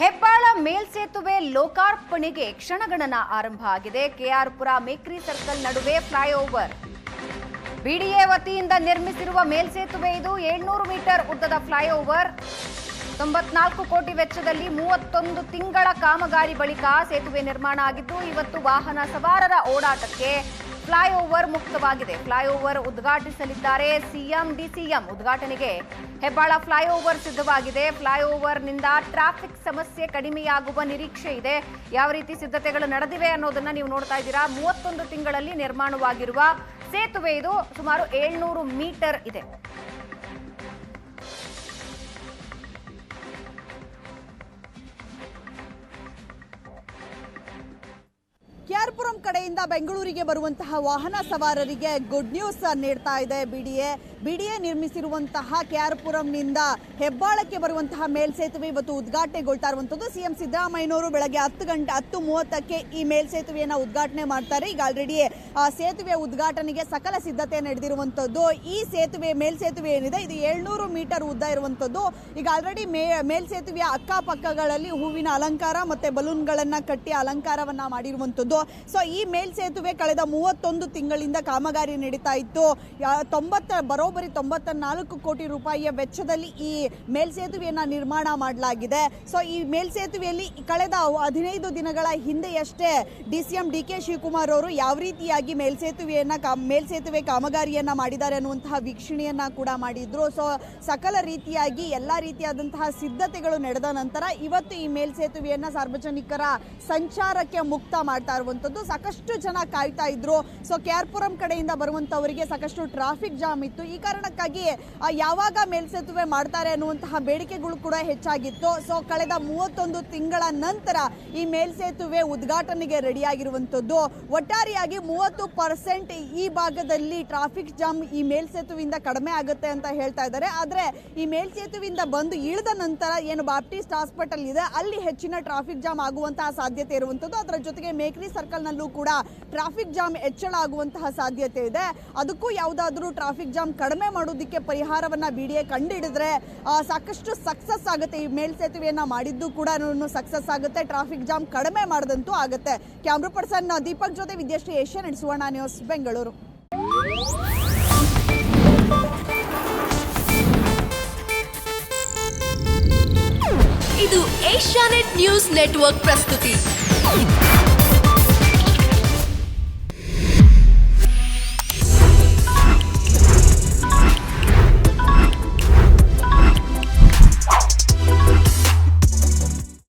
ಹೆಬ್ಬಾಳ ಮೇಲ್ಸೇತುವೆ ಲೋಕಾರ್ಪಣೆಗೆ ಕ್ಷಣಗಣನ ಆರಂಭ ಆಗಿದೆ. ಕೆಆರ್ಪುರ ಮೇಕ್ರಿ ಸರ್ಕಲ್ ನಡುವೆ ಫ್ಲೈಓವರ್. ಬಿಡಿಎ ವತಿಯಿಂದ ನಿರ್ಮಿಸಿರುವ ಮೇಲ್ಸೇತುವೆ ಇದು ಏಳ್ನೂರು ಮೀಟರ್ ಉದ್ದದ ಫ್ಲೈಓವರ್. ತೊಂಬತ್ನಾಲ್ಕು ಕೋಟಿ ವೆಚ್ಚದಲ್ಲಿ ಮೂವತ್ತೊಂದು ತಿಂಗಳ ಕಾಮಗಾರಿ ಬಳಿಕ ಸೇತುವೆ ನಿರ್ಮಾಣ ಆಗಿದ್ದು, ಇವತ್ತು ವಾಹನ ಸವಾರರ ಓಡಾಟಕ್ಕೆ ಫ್ಲೈಓವರ್ ಮುಕ್ತವಾಗಿದೆ. ಫ್ಲೈಓವರ್ ಉದ್ಘಾಟಿಸಲಿದ್ದಾರೆ ಸಿಎಂ, ಡಿಸಿಎಂ. ಉದ್ಘಾಟನೆಗೆ ಹೆಬ್ಬಾಳ ಫ್ಲೈಓವರ್ ಸಿದ್ಧವಾಗಿದೆ. ಫ್ಲೈಓವರ್ನಿಂದ ಟ್ರಾಫಿಕ್ ಸಮಸ್ಯೆ ಕಡಿಮೆಯಾಗುವ ನಿರೀಕ್ಷೆ ಇದೆ. ಯಾವ ರೀತಿ ಸಿದ್ಧತೆಗಳು ನಡೆದಿವೆ ಅನ್ನೋದನ್ನ ನೀವು ನೋಡ್ತಾ ಇದ್ದೀರಾ? ಮೂವತ್ತೊಂದು ತಿಂಗಳಲ್ಲಿ ನಿರ್ಮಾಣವಾಗಿರುವ ಸೇತುವೆ ಇದು ಸುಮಾರು ಏಳ್ನೂರು ಮೀಟರ್ ಇದೆ. ಕೆಆರ್ಪುರಂ ಕಡೆಯಿಂದ ಬೆಂಗಳೂರಿಗೆ ಬರುವಂತಹ ವಾಹನ ಸವಾರರಿಗೆ ಗುಡ್ ನ್ಯೂಸ್ ನೀಡ್ತಾ ಇದೆ ಬಿಡಿಎ. ಬಿಡಿಎ ನಿರ್ಮಿಸಿರುವಂತಹ ಕೆಆರ್ಪುರಂನಿಂದ ಹೆಬ್ಬಾಳಕ್ಕೆ ಬರುವಂತಹ ಮೇಲ್ಸೇತುವೆ ಇವತ್ತು ಉದ್ಘಾಟನೆಗೊಳ್ತಾ ಇರುವಂತದ್ದು ಸಿಎಂ ಸಿದ್ದರಾಮಯ್ಯನವರು ಬೆಳಗ್ಗೆ ಹತ್ತು ಗಂಟೆ, ಹತ್ತು ಮೂವತ್ತಕ್ಕೆ ಈ ಮೇಲ್ಸೇತುವೆಯನ್ನು ಉದ್ಘಾಟನೆ ಮಾಡ್ತಾರೆ. ಈಗ ಆಲ್ರೆಡಿ ಆ ಸೇತುವೆ ಉದ್ಘಾಟನೆಗೆ ಸಕಲ ಸಿದ್ಧತೆ ನಡೆದಿರುವಂತದ್ದು ಈ ಸೇತುವೆ ಮೇಲ್ಸೇತುವೆ ಏನಿದೆ? ಇದು ಏಳ್ನೂರು ಮೀಟರ್ ಉದ್ದ ಇರುವಂತದ್ದು ಈಗ ಆಲ್ರೆಡಿ ಮೇ ಮೇಲ್ಸೇತುವೆಯ ಅಕ್ಕಪಕ್ಕಗಳಲ್ಲಿ ಹೂವಿನ ಅಲಂಕಾರ ಮತ್ತೆ ಬಲೂನ್ಗಳನ್ನು ಕಟ್ಟಿ ಅಲಂಕಾರವನ್ನ ಮಾಡಿರುವಂತದ್ದು ಸೊ ಈ ಮೇಲ್ಸೇತುವೆ ಕಳೆದ ಮೂವತ್ತೊಂದು ತಿಂಗಳಿಂದ ಕಾಮಗಾರಿ ನಡೀತಾ ಇತ್ತು. ತೊಂಬತ್ತ, ಬರೋಬ್ಬರಿ ತೊಂಬತ್ತ ನಾಲ್ಕು ಕೋಟಿ ರೂಪಾಯಿಯ ವೆಚ್ಚದಲ್ಲಿ ಈ ಮೇಲ್ಸೇತುವೆಯನ್ನು ನಿರ್ಮಾಣ ಮಾಡಲಾಗಿದೆ. ಸೊ ಈ ಮೇಲ್ಸೇತುವೆಯಲ್ಲಿ ಕಳೆದ ಹದಿನೈದು ದಿನಗಳ ಹಿಂದೆಯಷ್ಟೇ D C M D K Shivakumar ಅವರು ಯಾವ ರೀತಿಯಾಗಿ ಮೇಲ್ಸೇತುವೆಯನ್ನು ಕಾ ಮೇಲ್ಸೇತುವೆ ಕಾಮಗಾರಿಯನ್ನು ಮಾಡಿದ್ದಾರೆ ಅನ್ನುವಂತಹ ವೀಕ್ಷಣೆಯನ್ನು ಕೂಡ ಮಾಡಿದ್ರು. ಸೊ ಸಕಲ ರೀತಿಯಾಗಿ ಎಲ್ಲ ರೀತಿಯಾದಂತಹ ಸಿದ್ಧತೆಗಳು ನಡೆದ ನಂತರ ಇವತ್ತು ಈ ಮೇಲ್ಸೇತುವೆಯನ್ನು ಸಾರ್ವಜನಿಕರ ಸಂಚಾರಕ್ಕೆ ಮುಕ್ತ ಮಾಡ್ತಾ ಇರುವಂತದ್ದು ಸಾಕಷ್ಟು ಜನ ಕಾಯ್ತಾ ಇದ್ರು. ಸೊ ಕೆಆರ್ಪುರಂ ಕಡೆಯಿಂದ ಬರುವಂತವರಿಗೆ ಸಾಕಷ್ಟು ಟ್ರಾಫಿಕ್ ಜಾಮ್ ಇತ್ತು. ಈ ಕಾರಣಕ್ಕಾಗಿ ಯಾವಾಗ ಮೇಲ್ಸೇತುವೆ ಮಾಡ್ತಾರೆ ಅನ್ನುವಂತಹ ಬೇಡಿಕೆಗಳು ಕೂಡ ಹೆಚ್ಚಾಗಿತ್ತು. ಸೊ ಕಳೆದ ಮೂವತ್ತೊಂದು ತಿಂಗಳ ನಂತರ ಈ ಮೇಲ್ಸೇತುವೆ ಉದ್ಘಾಟನೆಗೆ ರೆಡಿಯಾಗಿರುವಂತದ್ದು. ಒಟ್ಟಾರೆಯಾಗಿ ಮೂವತ್ತು ಪರ್ಸೆಂಟ್ ಈ ಭಾಗದಲ್ಲಿ ಟ್ರಾಫಿಕ್ ಜಾಮ್ ಈ ಮೇಲ್ಸೇತುವೆಯಿಂದ ಕಡಿಮೆ ಆಗುತ್ತೆ ಅಂತ ಹೇಳ್ತಾ ಇದ್ದಾರೆ. ಆದ್ರೆ, ಈ ಮೇಲ್ಸೇತುವೆಯಿಂದ ಬಂದು ಇಳಿದ ನಂತರ ಏನು ಬಾಪ್ಟಿಸ್ಟ್ ಹಾಸ್ಪಿಟಲ್ ಇದೆ, ಅಲ್ಲಿ ಹೆಚ್ಚಿನ ಟ್ರಾಫಿಕ್ ಜಾಮ್ ಆಗುವಂತಹ ಸಾಧ್ಯತೆ ಇರುವಂತದ್ದು. ಅದರ ಜೊತೆಗೆ ಮೇಕ್ರಿ ಸರ್ಕಲ್ ನಲ್ಲೂ ಕೂಡ ಟ್ರಾಫಿಕ್ ಜಾಮ್ ಹೆಚ್ಚಳ ಆಗುವಂತಹ ಸಾಧ್ಯತೆ ಇದೆ. ಅದಕ್ಕೂ ಯಾವುದಾದ್ರೂ ಟ್ರಾಫಿಕ್ ಜಾಮ್ ಕಡಿಮೆ ಮಾಡೋದಿಕ್ಕೆ ಪರಿಹಾರವನ್ನ ಬಿಡಿಎ ಕಂಡುಹಿಡಿದ್ರೆ ಆ, ಸಾಕಷ್ಟು ಸಕ್ಸಸ್ ಆಗುತ್ತೆ. ಈ ಮೇಲ್ಸೇತುವೆಯನ್ನ ಮಾಡಿದ್ದು ಕೂಡ ಸಕ್ಸಸ್ ಆಗುತ್ತೆ. ಟ್ರಾಫಿಕ್ ಜಾಮ್ ಕಡಿಮೆ ಮಾಡದಂತೂ ಆಗುತ್ತೆ. ಕ್ಯಾಮ್ರಾ ಪರ್ಸನ್ ದೀಪಕ್ ಜೊತೆ ವಿದ್ಯಾಶ್ರೀ ಏಷ್ಯಾ ಸುವರ್ಣ ನ್ಯೂಸ್ ಬೆಂಗಳೂರು. ಇದು ಏಷ್ಯಾನೆಟ್ ನ್ಯೂಸ್ ನೆಟ್ವರ್ಕ್ ಪ್ರಸ್ತುತಿ.